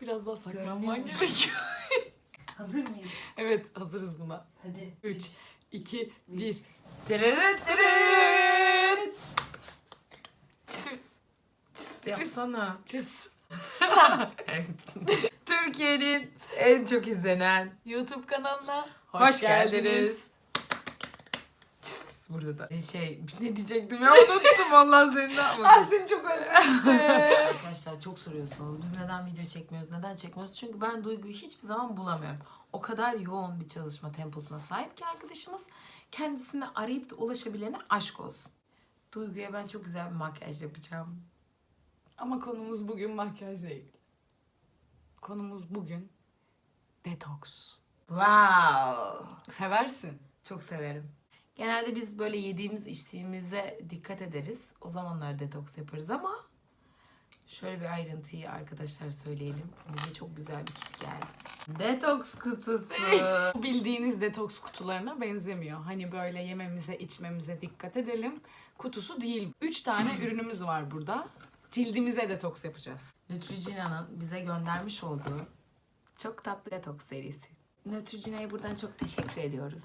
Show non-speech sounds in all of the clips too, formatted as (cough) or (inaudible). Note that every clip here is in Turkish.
Biraz daha saklanman gerekiyor. (laughs) Hazır mıyız? evet hazırız buna. Hadi. 3, 2, 1. Tereret tereret. Çıs. Çıs yapsana. Çıs. (laughs) Türkiye'nin en çok izlenen YouTube kanalına Hoş, geldiniz. Burada da. E, Şey (laughs) ne diyecektim ya unuttum Allah seni ne (laughs) Ah seni çok özlemişim. (laughs) Arkadaşlar çok soruyorsunuz. Biz neden video çekmiyoruz? Neden çekmiyoruz? Çünkü ben Duygu'yu hiçbir zaman bulamıyorum. O kadar yoğun bir çalışma temposuna sahip ki arkadaşımız kendisine arayıp da ulaşabilene aşk olsun. Duygu'ya ben çok güzel bir makyaj yapacağım. Ama konumuz bugün makyaj değil. Konumuz bugün detoks. Wow. Seversin. Çok severim. Genelde biz böyle yediğimiz içtiğimize dikkat ederiz. O zamanlar detoks yaparız ama şöyle bir ayrıntıyı arkadaşlar söyleyelim. Bize çok güzel bir kit geldi. Detoks kutusu. (laughs) Bu bildiğiniz detoks kutularına benzemiyor. Hani böyle yememize, içmemize dikkat edelim. Kutusu değil. 3 tane (laughs) ürünümüz var burada. Cildimize detoks yapacağız. Neutrogena'nın bize göndermiş olduğu çok tatlı detoks serisi. Neutrogena'ya buradan çok teşekkür ediyoruz.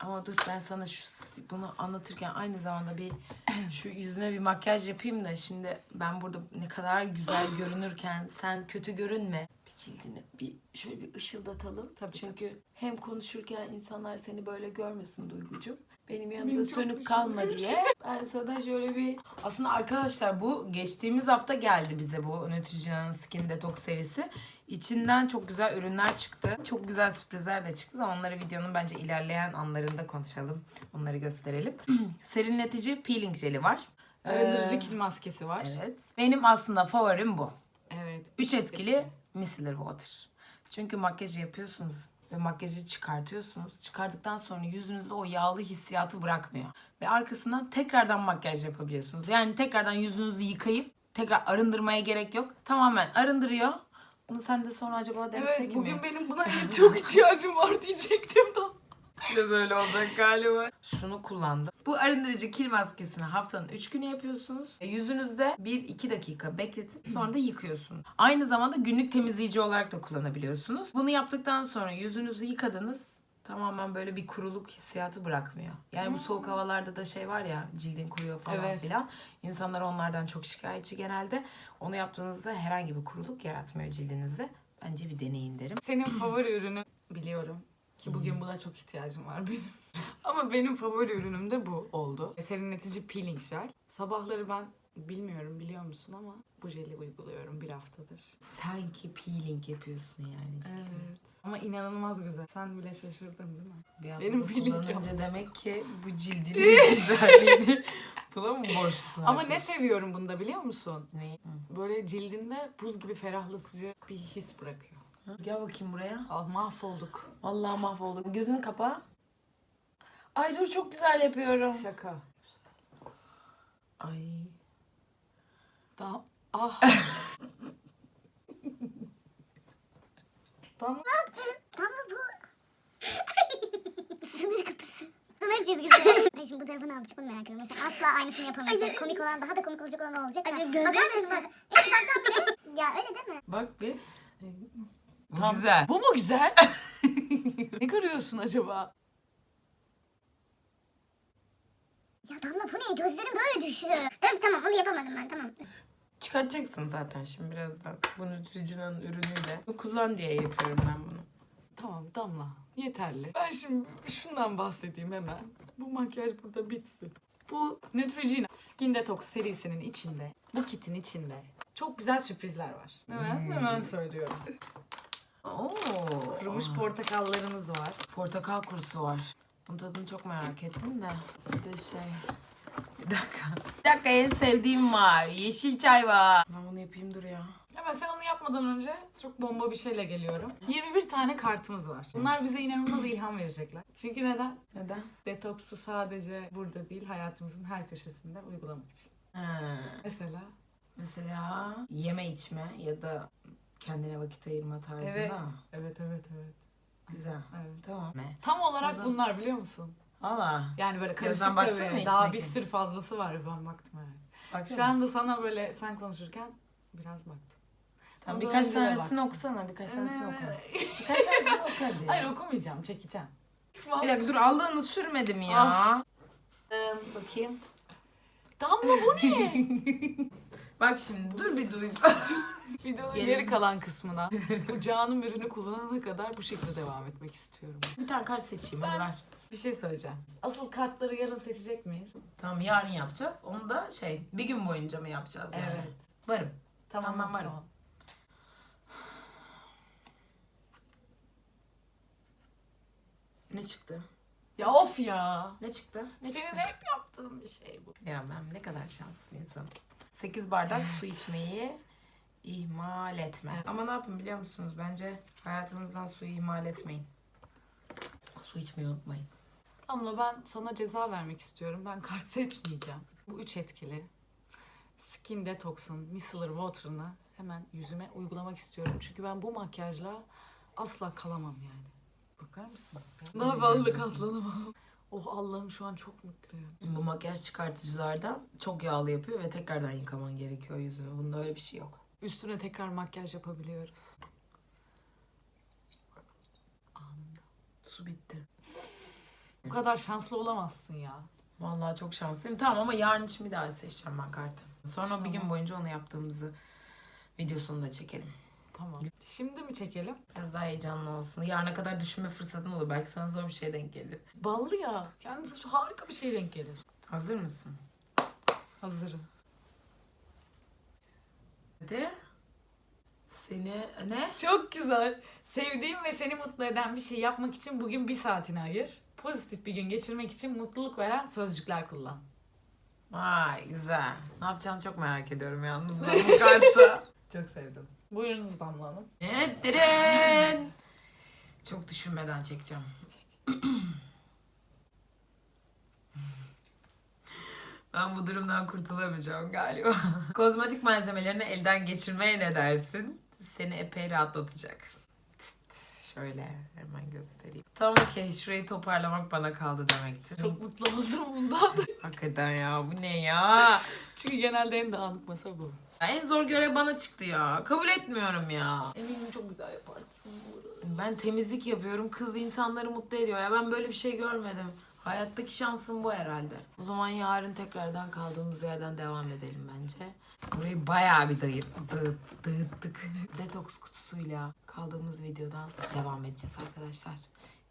Ama dur ben sana şu bunu anlatırken aynı zamanda bir (clears throat) şu yüzüne bir makyaj yapayım da şimdi ben burada ne kadar güzel görünürken sen kötü görünme. Cildini bir şöyle bir ışıldatalım. Tabii, Çünkü hem konuşurken insanlar seni böyle görmesin Duygucuğum. Benim yanında Benim sönük kalma diye. Ben sana şöyle bir... Aslında arkadaşlar bu geçtiğimiz hafta geldi bize bu Neutrogena'nın Skin Detox serisi. İçinden çok güzel ürünler çıktı. Çok güzel sürprizler de çıktı da onları videonun bence ilerleyen anlarında konuşalım. Onları gösterelim. (clears throat) Serinletici peeling jeli var. Arındırıcı Ee, kil maskesi var. Evet. Benim aslında favorim bu. Evet. Üç etkili micellar water. Çünkü makyajı yapıyorsunuz ve makyajı çıkartıyorsunuz. Çıkardıktan sonra yüzünüzde o yağlı hissiyatı bırakmıyor. Ve arkasından tekrardan makyaj yapabiliyorsunuz. Yani tekrardan yüzünüzü yıkayıp tekrar arındırmaya gerek yok. Tamamen arındırıyor. Bunu sen de sonra acaba demesek Evet mi? bugün benim buna çok ihtiyacım var diyecektim ben. Biraz öyle olacak galiba. Şunu kullandım. Bu arındırıcı kil maskesini haftanın 3 günü yapıyorsunuz. E, Yüzünüzde 1-2 dakika bekletip sonra da yıkıyorsunuz. Aynı zamanda günlük temizleyici olarak da kullanabiliyorsunuz. Bunu yaptıktan sonra yüzünüzü yıkadınız. Tamamen böyle bir kuruluk hissiyatı bırakmıyor. Yani bu soğuk havalarda da şey var ya cildin kuruyor falan Evet. filan. İnsanlar onlardan çok şikayetçi genelde. Onu yaptığınızda herhangi bir kuruluk yaratmıyor cildinizde. Bence bir deneyin derim. Senin favori ürünün biliyorum ki bugün buna çok ihtiyacım var benim. (laughs) Ama benim favori ürünüm de bu oldu. Serinletici peeling jel. Sabahları ben bilmiyorum biliyor musun ama bu jeli uyguluyorum bir haftadır. Sanki peeling yapıyorsun yani cildine. Evet. Ama inanılmaz güzel. Sen bile şaşırdın değil mi? Bir hafta Benim peeling kullanınca demek ki bu cildinin (laughs) güzelliğini (laughs) buna mı borçlusun? Ama ne arkadaş? seviyorum bunda biliyor musun? Ne? Böyle cildinde buz gibi ferahlatıcı bir his bırakıyor. Hı? Gel bakayım buraya. Ah mahvolduk. Vallahi mahvolduk. Gözünü kapa. Ay dur çok güzel yapıyorum. Şaka. Ay. Tamam. Ah. (laughs) tamam. Damla bu. Sınır kapısı. Sınır çizgisi. Ay şimdi bu tarafa ne yapacak onu merak ediyorum. Mesela asla aynısını yapamayacak. Komik olan daha da komik olacak olan olacak. Bakar mısın? bak? Ya saklan Ya öyle değil mi? Bak bir. Bu Tam- güzel. Bu mu güzel? (laughs) ne görüyorsun acaba? Ya Damla bu ne? Gözlerim böyle düşüyor. Öf tamam onu yapamadım ben tamam. Çıkaracaksın zaten şimdi birazdan. Bu Neutrogena'nın ürünü de. Bu kullan diye yapıyorum ben bunu. Tamam Damla. Yeterli. Ben şimdi şundan bahsedeyim hemen. Bu makyaj burada bitsin. Bu Neutrogena Skin Detox serisinin içinde, bu kitin içinde çok güzel sürprizler var. Hemen, Hmm. hemen söylüyorum. Oo. Kurumuş portakallarımız var. Portakal kurusu var. Bunun tadını çok merak ettim de. Bir de şey... Bir dakika. Bir dakika en sevdiğim var. Yeşil çay var. Ben bunu yapayım dur ya. Hemen sen onu yapmadan önce çok bomba bir şeyle geliyorum. 21 tane kartımız var. Bunlar bize inanılmaz ilham verecekler. Çünkü neden? Neden? Detoksu sadece burada değil, hayatımızın her köşesinde uygulamak için. Ha. Mesela Mesela yeme içme ya da kendine vakit ayırma tarzında. Evet. Evet, evet, evet. Güzel. evet. Tamam. Tam olarak O zaman- bunlar biliyor musun? Valla. Yani böyle karışık baktın tabii. mı Daha bir sürü fazlası var ben baktım evet. Bak Şu anda sana böyle sen konuşurken biraz baktım. Tamam O da birkaç öyle tanesini okusana. Birkaç tanesini oku. Birkaç tanesini oku hadi. (laughs) Hayır okumayacağım, çekeceğim. Bir dakika dur Allah'ını sürmedim ya. Ee, bakayım. Damla bu ne? (laughs) Bak şimdi dur bir duygu. (laughs) Videonun Gelin. geri kalan kısmına bu canım ürünü kullanana kadar bu şekilde devam etmek istiyorum. bir tane kart seçeyim Ben- ver. Bir şey söyleyeceğim. Asıl kartları yarın seçecek miyiz? Tamam yarın yapacağız. Onu da şey bir gün boyunca mı yapacağız yani? Evet. Varım. Tamam, Tamam, varım. tamam. (sighs) Ne çıktı? Ya of ya. Ne çıktı? Ne Senin çıktı? hep yaptığın bir şey bu. Ya ben ne kadar şanslı insanım. 8 bardak su içmeyi ihmal etme. Ama ne yapın biliyor musunuz? Bence hayatınızdan suyu ihmal etmeyin. Su içmeyi unutmayın. Damla ben sana ceza vermek istiyorum. Ben kart seçmeyeceğim. Bu üç etkili. Skin Detox'un Micellar Water'ını hemen yüzüme uygulamak istiyorum. Çünkü ben bu makyajla asla kalamam yani. Bakar mısınız? ya? Daha fazla katlanamam. Oh Allah'ım şu an çok mutluyum. Bu makyaj çıkartıcılardan çok yağlı yapıyor ve tekrardan yıkaman gerekiyor yüzünü. Bunda öyle bir şey yok. Üstüne tekrar makyaj yapabiliyoruz. Anında. Su bitti. Bu kadar şanslı olamazsın ya. Vallahi çok şanslıyım. Tamam ama yarın için bir daha seçeceğim ben kartı. Sonra bir gün Tamam. boyunca onu yaptığımızı videosunu da çekelim. Tamam. Şimdi mi çekelim? Biraz daha heyecanlı olsun. Yarına kadar düşünme fırsatın olur. Belki sana zor bir şey denk gelir. Ballı ya. Kendisi harika bir şey denk gelir. Hazır mısın? Hazırım. Hadi. Seni ne? Çok güzel. Sevdiğim ve seni mutlu eden bir şey yapmak için bugün bir saatini ayır. Pozitif bir gün geçirmek için mutluluk veren sözcükler kullan. Vay güzel. Ne yapacağını çok merak ediyorum yalnız ben (laughs) bu kartta. Çok sevdim. Buyurunuz Damla Hanım. Ettirin. Çok düşünmeden çekeceğim. (laughs) Ben bu durumdan kurtulamayacağım galiba. (laughs) Kozmetik malzemelerini elden geçirmeye ne dersin? Seni epey rahatlatacak. Şöyle hemen göstereyim. Tamam okey şurayı toparlamak bana kaldı demektir. Çok mutlu oldum bundan. Hakikaten ya bu ne ya? Çünkü genelde en dağınık masa bu. En zor görev bana çıktı ya. Kabul etmiyorum ya. Eminim çok güzel yaparsın. Ben temizlik yapıyorum. Kız insanları mutlu ediyor. Ya ben böyle bir şey görmedim. Hayattaki şansım bu herhalde. O zaman yarın tekrardan kaldığımız yerden devam edelim bence. Burayı bayağı bir dayı, dağıt, dağıttık. (laughs) Detoks kutusuyla kaldığımız videodan devam edeceğiz arkadaşlar.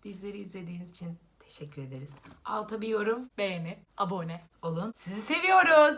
Bizleri izlediğiniz için teşekkür ederiz. Alta bir yorum Beğeni, abone. olun. Sizi seviyoruz.